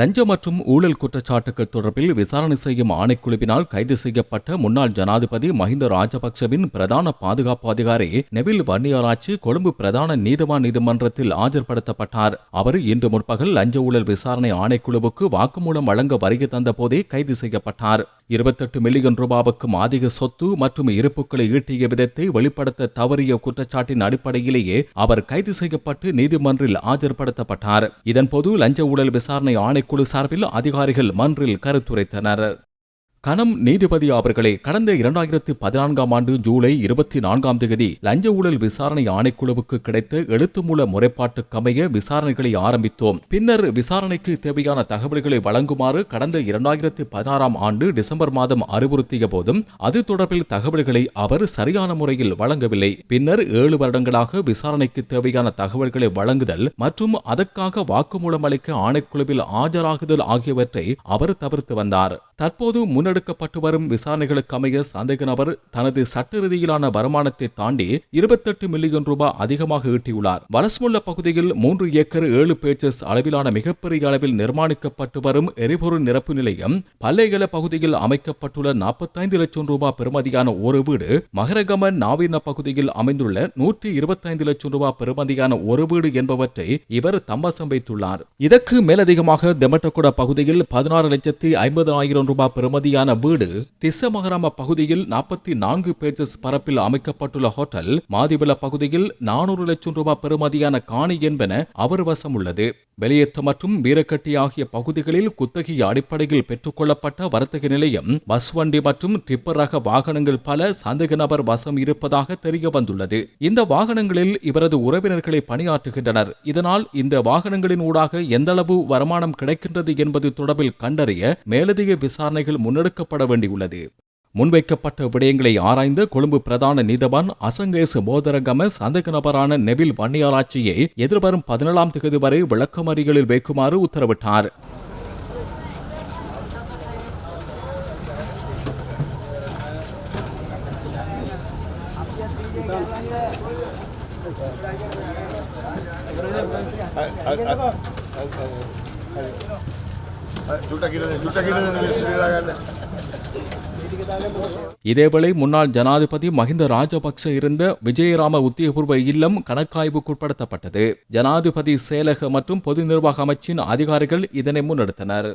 லஞ்ச மற்றும் ஊழல் குற்றச்சாட்டுகள் தொடர்பில் விசாரணை செய்யும் ஆணைக்குழுவினால் கைது செய்யப்பட்ட முன்னாள் ஜனாதிபதி மஹிந்த ராஜபக்சவின் பிரதான பாதுகாப்பு அதிகாரி நெவில் வன்னியாராய்ச்சி கொழும்பு பிரதான நீதவான் நீதிமன்றத்தில் ஆஜர்படுத்தப்பட்டார். அவர் இன்று முற்பகல் லஞ்ச ஊழல் விசாரணை ஆணைக்குழுவுக்கு வாக்குமூலம் வழங்க வருகை தந்தபோதே கைது செய்யப்பட்டார். இருபத்தெட்டு மில்லியன் ரூபாவுக்கும் அதிக சொத்து மற்றும் இருப்புக்களை ஈட்டிய விதத்தை வெளிப்படுத்த தவறிய குற்றச்சாட்டின் அடிப்படையிலேயே அவர் கைது செய்யப்பட்டு நீதிமன்றில் ஆஜர்படுத்தப்பட்டார். இதன்போது லஞ்ச ஊழல் விசாரணை ஆணை ஆணைக்குழு சார்பில் அதிகாரிகள் மன்றில் கருத்துரைத்தனர். கனம் நீதிபதி அவர்களே கடந்த இரண்டாயிரத்து பதினான்காம் ஆண்டு ஜூலை இருபத்தி நான்காம் தேதி லஞ்ச ஊழல் விசாரணை ஆணைக்குழுவுக்கு கிடைத்த எழுத்துமூல முறைப்பாட்டுக்கமைய விசாரணைகளை ஆரம்பித்தோம். பின்னர் விசாரணைக்கு தேவையான தகவல்களை வழங்குமாறு கடந்த இரண்டாயிரத்து பதினாறாம் ஆண்டு டிசம்பர் மாதம் அறிவுறுத்திய போதும் அது தொடர்பில் தகவல்களை அவர் சரியான முறையில் வழங்கவில்லை. பின்னர் ஏழு வருடங்களாக விசாரணைக்கு தேவையான தகவல்களை வழங்குதல் மற்றும் அதற்காக வாக்குமூலம் அளிக்க ஆணைக்குழுவில் ஆஜராகுதல் ஆகியவற்றை அவர் தவிர்த்து வந்தார். தற்போது முன்னர் முன்னெடுக்கப்பட்டு வரும் விசாரணைகளுக்கு அமைய சந்தேக நபர் தனது சட்ட ரீதியிலான வருமானத்தை தாண்டி இருபத்தெட்டு மில்லியன் ரூபாய் அதிகமாக ஈட்டியுள்ளார். வலஸ்முல்ல பகுதியில் மூன்று ஏக்கர் ஏழு பேச்சஸ் அளவிலான மிகப்பெரிய அளவில் நிர்மாணிக்கப்பட்டு வரும் எரிபொருள் நிரப்பு நிலையம் பல்லைகள பகுதியில் அமைக்கப்பட்டுள்ள நாற்பத்தைந்து லட்சம் ரூபாய் பெறுமதியான ஒரு வீடு மகரகம நாவீன பகுதியில் அமைந்துள்ள நூற்றி இருபத்தைந்து லட்சம் ரூபாய் பெறுமதியான ஒரு வீடு என்பவற்றை இவர் தம்பசம் வைத்துள்ளார். இதற்கு மேலதிகமாக தெமட்டகுட பகுதியில் பதினாறு லட்சத்தி ஐம்பது ஆயிரம் ரூபாய் பெறுமதியான வீடு திசமகராம பகுதியில் நாற்பத்தி நான்கு பேஜஸ் பரப்பில் அமைக்கப்பட்டுள்ள ஹோட்டல் மாதிவில பகுதியில் நானூறு லட்சம் ரூபாய் பெறுமதியான காணி என்பன அவர் வசம் உள்ளது. வெளியேற்ற மற்றும் வீரக்கட்டி ஆகிய பகுதிகளில் குத்தகை அடிப்படையில் பெற்றுக்கொள்ளப்பட்ட வர்த்தக நிலையம் பஸ் வண்டி மற்றும் டிப்பர் ரக வாகனங்கள் பல சந்தேக நபர் வசம் இருப்பதாக தெரிய வந்துள்ளது. இந்த வாகனங்களில் இவரது உறவினர்களை பணியாற்றுகின்றனர். இதனால் இந்த வாகனங்களின் ஊடாக எந்தளவு வருமானம் கிடைக்கின்றது என்பது தொடர்பில் கண்டறிய மேலதிக விசாரணைகள் முன்னெடுக்கப்பட வேண்டியுள்ளது. முன்வைக்கப்பட்ட விடயங்களை ஆராய்ந்த கொழும்பு பிரதான நீதவான் அசங்கேசு போதரகம சந்தக நபரான நெவில் வன்னியாராட்சியை எதிர்வரும் பதினேழாம் தேதி வரை விளக்கமறிகளில் வைக்குமாறு உத்தரவிட்டார் இதேவேளை முன்னாள் ஜனாதிபதி மஹிந்த ராஜபக்ச இருந்த விஜயராம உத்தியபூர்வ இல்லம் கணக்காய்வுக்குட்படுத்தப்பட்டது. ஜனாதிபதி செயலக மற்றும் பொது நிர்வாக அமைச்சின் அதிகாரிகள் இதனை முன்னெடுத்தனர்.